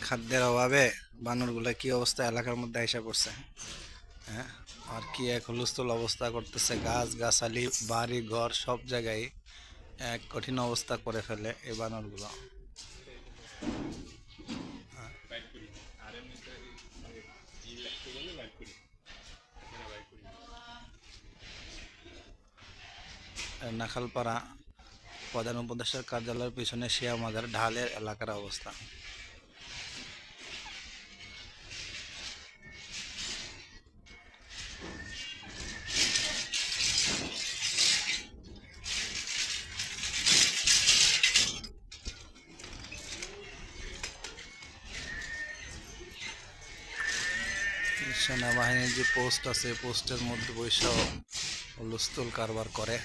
খাদ্যের অভাবে বানরগুলো কি অবস্থা এলাকার মধ্যে এসে পড়ছে? হ্যাঁ? আর কি এক হুলস্থুল অবস্থা করতেছে, গাছ, গাছালি, বাড়ি, ঘর, সব জায়গায় এক কঠিন অবস্থা করে ফেলে এই বানরগুলো। নাখালপাড়া প্রধান উপদেষ্টার কার্যালয়ের পিছনে শিয়া মাজার ঢালের এলাকার অবস্থা। সেনাবাহিনীর যে পোস্ট আছে পোস্টের মধ্যে বৈশাখ হুলস্থুল কারবার করে।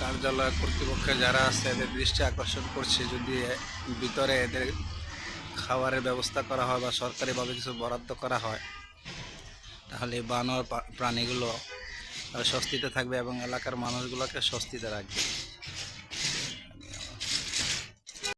কার্যালয় কর্তৃপক্ষে যারা আছে, এদের দৃষ্টি আকর্ষণ করছে যদি ভিতরে এদের খাবারের ব্যবস্থা করা হয় বা সরকারিভাবে কিছু বরাদ্দ করা হয়, তাহলে বানর প্রাণীগুলো স্বস্তিতে থাকবে এবং এলাকার মানুষগুলোকে স্বস্তিতে রাখবে।